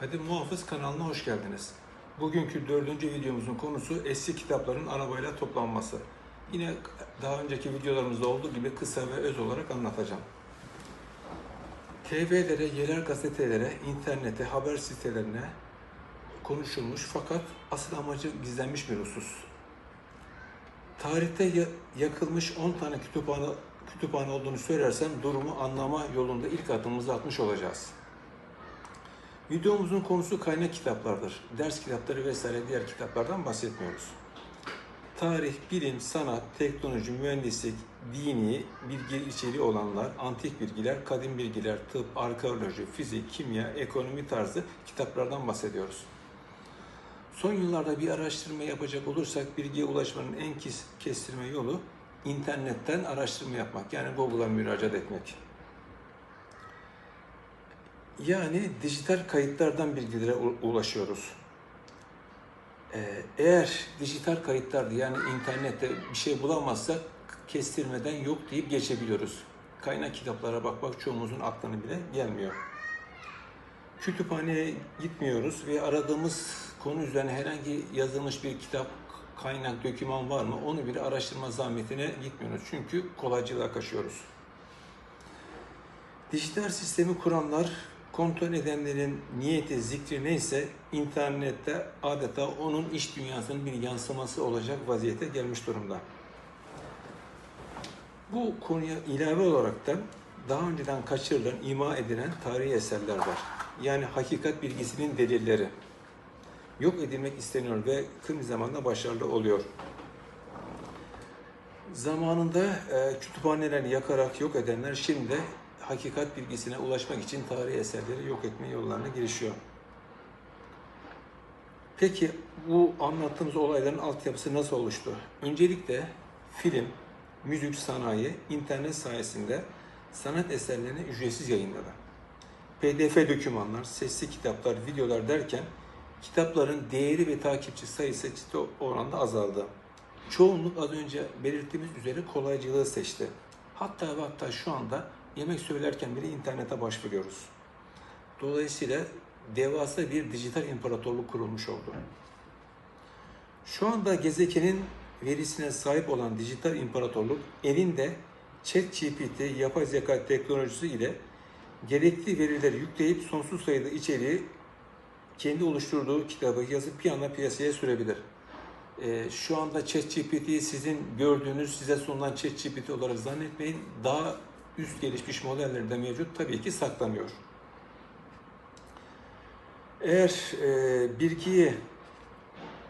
Kadim Muhafız kanalına hoş geldiniz. Bugünkü dördüncü videomuzun konusu eski kitapların arabayla toplanması. Yine daha önceki videolarımızda olduğu gibi kısa ve öz olarak anlatacağım. TV'lere, yerel gazetelere, internete, haber sitelerine konuşulmuş fakat asıl amacı gizlenmiş bir husus. Tarihte ya- yakılmış 10 tane kütüphane, kütüphane olduğunu söylersem durumu anlama yolunda ilk adımımızı atmış olacağız. Videomuzun konusu kaynak kitaplardır. Ders kitapları vesaire diğer kitaplardan bahsetmiyoruz. Tarih, bilim, sanat, teknoloji, mühendislik, dini, bilgi içeriği olanlar, antik bilgiler, kadim bilgiler, tıp, arkeoloji, fizik, kimya, ekonomi tarzı kitaplardan bahsediyoruz. Son yıllarda bir araştırma yapacak olursak bilgiye ulaşmanın en kes- kestirme yolu internetten araştırma yapmak. Yani Google'a müracaat etmek. Yani dijital kayıtlardan bilgilere ulaşıyoruz. Ee, eğer dijital kayıtlarda yani internette bir şey bulamazsak kestirmeden yok deyip geçebiliyoruz. Kaynak kitaplara bakmak çoğumuzun aklına bile gelmiyor. Kütüphaneye gitmiyoruz ve aradığımız konu üzerine herhangi yazılmış bir kitap, kaynak, doküman var mı onu bile araştırma zahmetine gitmiyoruz. Çünkü kolaycılığa kaçıyoruz. Dijital sistemi kuranlar kontrol edenlerin niyeti, zikri neyse internette adeta onun iş dünyasının bir yansıması olacak vaziyete gelmiş durumda. Bu konuya ilave olarak da daha önceden kaçırılan, ima edilen tarihi eserler var. Yani hakikat bilgisinin delilleri. Yok edilmek isteniyor ve kısa zamanda başarılı oluyor. Zamanında e, kütüphaneleri yakarak yok edenler şimdi hakikat bilgisine ulaşmak için tarihi eserleri yok etme yollarına girişiyor. Peki bu anlattığımız olayların altyapısı nasıl oluştu? Öncelikle film, müzik sanayi, internet sayesinde sanat eserlerini ücretsiz yayınladı. PDF dokümanlar, sesli kitaplar, videolar derken kitapların değeri ve takipçi sayısı ciddi oranda azaldı. Çoğunluk az önce belirttiğimiz üzere kolaycılığı seçti. Hatta ve hatta şu anda yemek söylerken bile internete başvuruyoruz. Dolayısıyla devasa bir dijital imparatorluk kurulmuş oldu. Şu anda gezegenin verisine sahip olan dijital imparatorluk elinde ChatGPT yapay zeka teknolojisi ile gerekli verileri yükleyip sonsuz sayıda içeriği kendi oluşturduğu kitabı yazıp bir anda piyasaya sürebilir. Ee, şu anda ChatGPT'yi sizin gördüğünüz, size sunulan ChatGPT olarak zannetmeyin. Daha üst gelişmiş modeller de mevcut. Tabii ki saklanıyor. Eğer e, bilgiyi,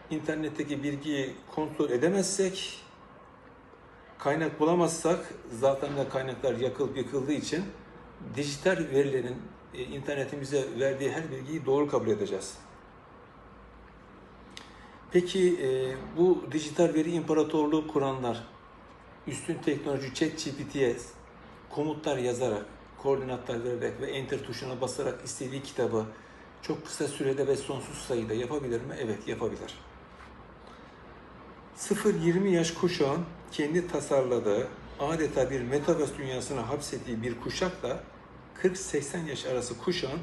internetteki bilgiyi kontrol edemezsek, kaynak bulamazsak, zaten de kaynaklar yakılıp yıkıldığı için dijital verilerin e, internetimize verdiği her bilgiyi doğru kabul edeceğiz. Peki e, bu dijital veri imparatorluğu kuranlar üstün teknoloji ChatGPT'ye komutlar yazarak, koordinatlar vererek ve enter tuşuna basarak istediği kitabı çok kısa sürede ve sonsuz sayıda yapabilir mi? Evet yapabilir. 0-20 yaş kuşağın kendi tasarladığı, adeta bir metaverse dünyasına hapsettiği bir kuşakla 40-80 yaş arası kuşağın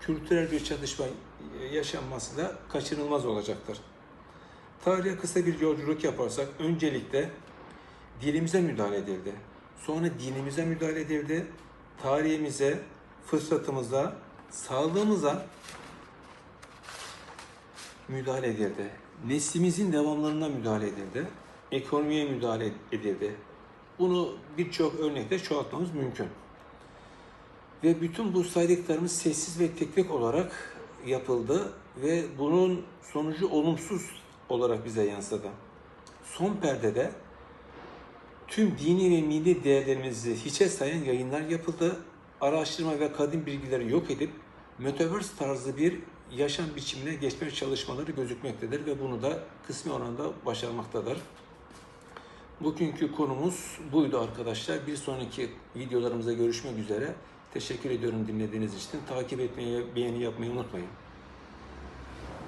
kültürel bir çatışma yaşanması da kaçınılmaz olacaktır. Tarihe kısa bir yolculuk yaparsak öncelikle dilimize müdahale edildi. Sonra dinimize müdahale edildi. Tarihimize, fırsatımıza, sağlığımıza müdahale edildi. Neslimizin devamlarına müdahale edildi. Ekonomiye müdahale edildi. Bunu birçok örnekle çoğaltmamız mümkün. Ve bütün bu saydıklarımız sessiz ve teknik olarak yapıldı ve bunun sonucu olumsuz olarak bize yansıdı. Son perdede tüm dini ve milli değerlerimizi hiçe sayan yayınlar yapıldı. Araştırma ve kadim bilgileri yok edip Metaverse tarzı bir yaşam biçimine geçme çalışmaları gözükmektedir ve bunu da kısmi oranda başarmaktadır. Bugünkü konumuz buydu arkadaşlar. Bir sonraki videolarımıza görüşmek üzere. Teşekkür ediyorum dinlediğiniz için. Takip etmeyi, beğeni yapmayı unutmayın.